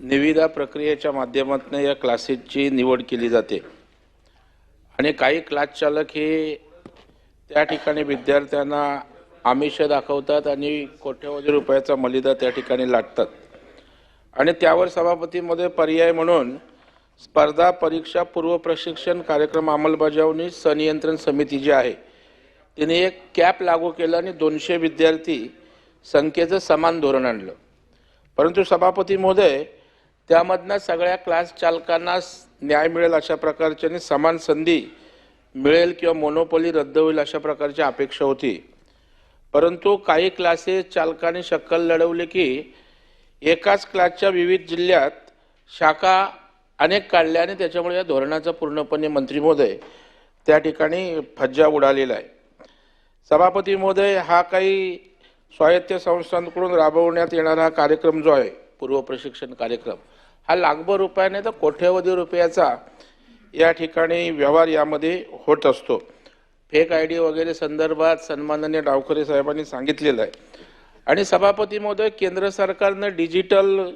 निविदा प्रक्रियेच्या माध्यमातून या क्लासेसची निवड केली जाते. आणि काही क्लास चालक हे त्या ठिकाणी विद्यार्थ्यांना आमिष दाखवतात आणि कोट्यवधी रुपयाचा मलिदा त्या ठिकाणी लाटतात. आणि त्यावर सभापतीमध्ये पर्याय म्हणून स्पर्धा परीक्षा पूर्व प्रशिक्षण कार्यक्रम अंमलबजावणी संनियंत्रण समिती जी आहे तिने एक कॅप लागू केलं आणि दोनशे विद्यार्थी संख्येचं समान धोरण आणलं. परंतु सभापती महोदय त्यामधनं सगळ्या क्लास चालकांना न्याय मिळेल अशा प्रकारची आणि समान संधी मिळेल किंवा मोनोपोली रद्द होईल अशा प्रकारची अपेक्षा होती. परंतु काही क्लासेस चालकांनी शक्कल लढवली की एकाच क्लासच्या विविध जिल्ह्यात शाखा अनेक काढल्या आणि त्याच्यामुळे या धोरणाचा पूर्णपणे मंत्री महोदय त्या ठिकाणी फज्जा उडालेला आहे. सभापती महोदय हा काही स्वायत्त संस्थांकडून राबवण्यात येणारा हा कार्यक्रम जो आहे पूर्व प्रशिक्षण कार्यक्रम हा लाखभर रुपयाने तर कोट्यवधी रुपयाचा या ठिकाणी व्यवहार यामध्ये होत असतो. फेक आय डी वगैरे संदर्भात सन्माननीय डावखरे साहेबांनी सांगितलेलं आहे. आणि सभापती महोदय केंद्र सरकारनं डिजिटल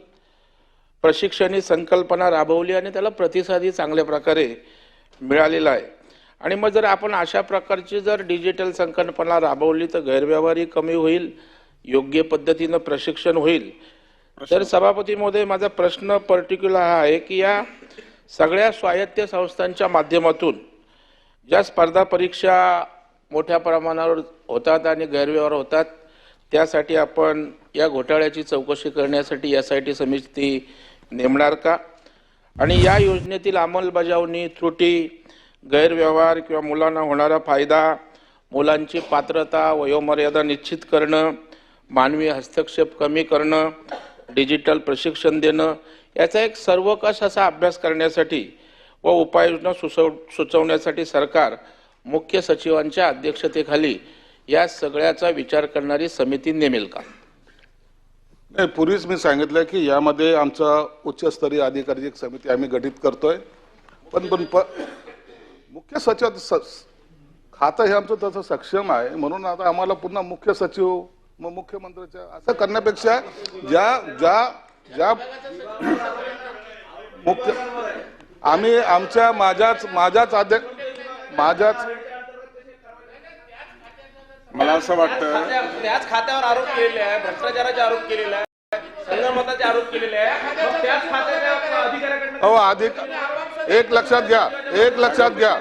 प्रशिक्षण ही संकल्पना राबवली आणि त्याला प्रतिसादही चांगल्या प्रकारे मिळालेला आहे. आणि मग जर आपण अशा प्रकारची जर डिजिटल संकल्पना राबवली तर गैरव्यवहारही कमी होईल योग्य पद्धतीनं प्रशिक्षण होईल. तर सभापती महोदय माझा प्रश्न पर्टिक्युलर हा आहे की या सगळ्या स्वायत्त संस्थांच्या माध्यमातून ज्या स्पर्धा परीक्षा मोठ्या प्रमाणावर होतात आणि गैरव्यवहार होतात त्यासाठी आपण या घोटाळ्याची चौकशी करण्यासाठी एस आय टी समिती नेमणार का? आणि या योजनेतील अंमलबजावणी त्रुटी गैरव्यवहार किंवा मुलांना होणारा फायदा मुलांची पात्रता वयोमर्यादा निश्चित करणं मानवी हस्तक्षेप कमी करणं डिजिटल प्रशिक्षण देणं याचा एक सर्वकष असा अभ्यास करण्यासाठी व उपाययोजना सुचव सुचवण्यासाठी सरकार मुख्य सचिवांच्या अध्यक्षतेखाली या सगळ्याचा विचार करणारी समिती नेमेल का? नाही पूर्वीच मी सांगितलं की यामध्ये आमचा उच्चस्तरीय अधिकारी एक समिती आम्ही गठीत करतोय. पण पण प- मुख्य सचिव स- खातं हे आमचं तसं सक्षम आहे. म्हणून आता आम्हाला पुन्हा मुख्य सचिव मग मुख्यमंत्र्याच्या असं करण्यापेक्षा ज्या ज्या ज्या मुख्य आम्ही आमच्या माझ्याच माझ्याच अध्यक्ष माझ्याच मला असं वाटतं त्या- त्याच खात्यावर आरोप केलेले आहे भ्रष्टाचाराचे आरोप केलेले आहे संगमताचे आरोप केलेले आहे. मग त्याच खात्याच्या अधिकाऱ्याकडनं अहो अधिक एक लक्षात घ्या एक लक्षात घ्या.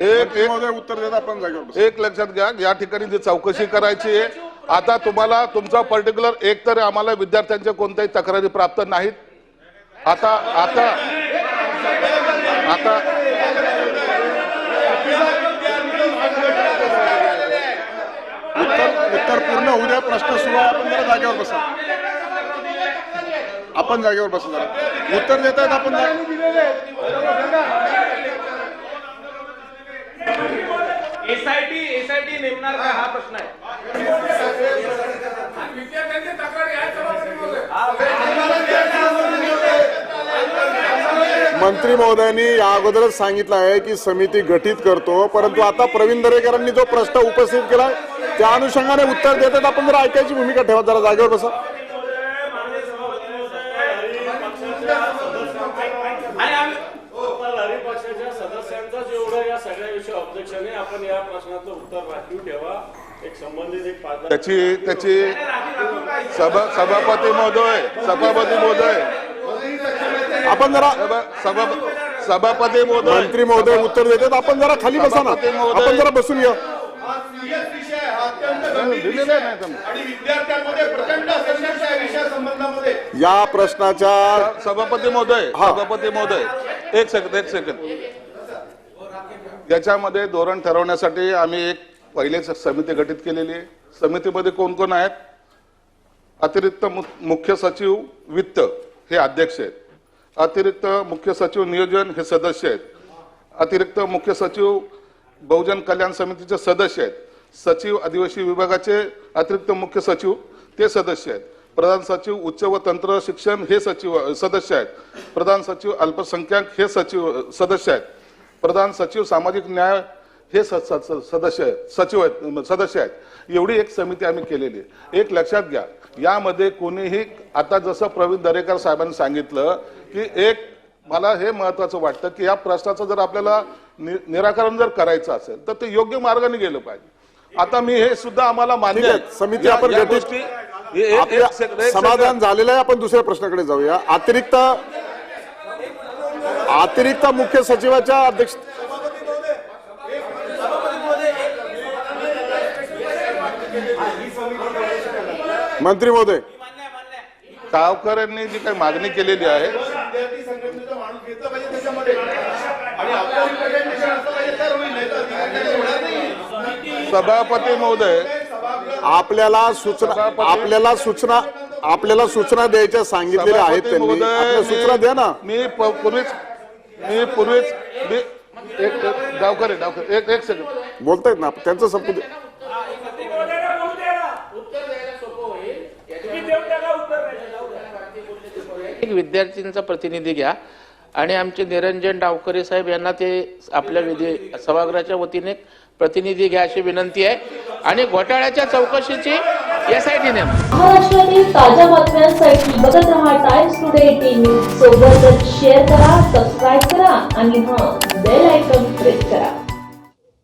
एक उत्तर देता आपण जागेवर. एक लक्षात घ्या या ठिकाणी जी चौकशी करायची आहे आता तुम्हाला तुमचा पर्टिक्युलर एक तर आम्हाला विद्यार्थ्यांच्या कोणत्याही तक्रारी प्राप्त नाहीत. आता आता आता उत्तर उत्तर पूर्ण होऊ द्या प्रश्न सुरू आहे आपण जरा जागेवर बसा. आपण जागेवर बसा जरा. उत्तर देत आहेत आपण जा- एसआयटी एसआयटी नेमणार का? हा प्रश्न आहे. मंत्री महोदयांनी या अगोदरच सांगितलं आहे की समिती गठीत करतो परंतु आता प्रवीण दरेकरांनी जो प्रश्न उपस्थित केला त्या अनुषंगाने उत्तर देतात. आपण जरा ऐकायची भूमिका ठेवा जरा जागेवर बसा. आहे आपण या प्रश्नाचं उत्तर राखीव ठेवा. एक संबंधित एक त्याची त्याची सभा सभापती महोदय सभापती महोदय. आपण जरा सभा सभा सभापती महोदय. मंत्री महोदय उत्तर देतात. आपण जरा खाली बसा ना. सभापती महोदय. आपण जरा बसून घ्या दिलेलं आहे. ना त्यांना. आणि विद्यार्थ्यांमध्ये प्रचंड संघर्ष आहे विषया संबंधामध्ये या प्रश्नाच्या सभापती महोदय. हा. सभापती महोदय. एक सेकंद एक सेकंद याच्यामध्ये धोरण ठरवण्यासाठी आम्ही एक पहिलेच समिती गठीत केलेली आहे. समितीमध्ये कोण कोण आहेत? अतिरिक्त मु- मुख्य सचिव वित्त हे अध्यक्ष आहेत. अतिरिक्त मुख्य सचिव नियोजन हे सदस्य आहेत. अतिरिक्त मुख्य सचिव बहुजन कल्याण समितीचे सदस्य आहेत. सचिव आदिवासी विभागाचे अतिरिक्त मुख्य सचिव ते सदस्य आहेत. प्रधान सचिव उच्च व तंत्र शिक्षण हे सचिव सदस्य आहेत. प्रधान सचिव अल्पसंख्याक हे सचिव सदस्य आहेत. प्रधान सचिव सामाजिक न्याय हे सदस्य आहेत. सचिव आहेत सदस्य आहेत. एवढी एक समिती आम्ही केलेली आहे. एक लक्षात घ्या यामध्ये कोणीही आता जसं प्रवीण दरेकर साहेबांनी सांगितलं की एक मला हे महत्वाचं वाटतं की या प्रश्नाचं जर आपल्याला नि- निराकरण जर करायचं असेल तर ते योग्य मार्गाने गेलं पाहिजे. आता मी हे सुद्धा आम्हाला मान्य आहे. समिती आपण गोष्टी समाधान. झालेलं आहे आपण दुसऱ्या प्रश्नाकडे जाऊया. अतिरिक्त अतिरिक्त मुख्य सचिवाच्या अध्यक्ष मंत्री महोदय. गावकर यांनी जी काही मागणी केलेली आहे सभापती महोदय आपल्याला सूचना आपल्याला सूचना आपल्याला सूचना द्यायच्या सांगितलेल्या आहेत त्यांनी. सूचना द्या ना. मी पूर्वीच मी पूर्वीच मी एक गावकर आहे, गावकर. एक एक सेकंड बोलतायत ना त्यांचं संपू दे. एक विद्यार्थ्यांचा प्रतिनिधी घ्या आणि आमचे निरंजन डावकरे साहेब यांना ते आपल्या विधी सभागृहाच्या वतीने प्रतिनिधी घ्या अशी विनंती आहे. आणि घोटाळ्याच्या चौकशीची एस आय महाराष्ट्रातील ताज्या बातम्यांसाठी बघत रहा टाइम्स टुडे एटीन न्यूज सोबतच शेअर करा सबस्क्राईब करा आणि हा बेल आयकॉन प्रेस करा.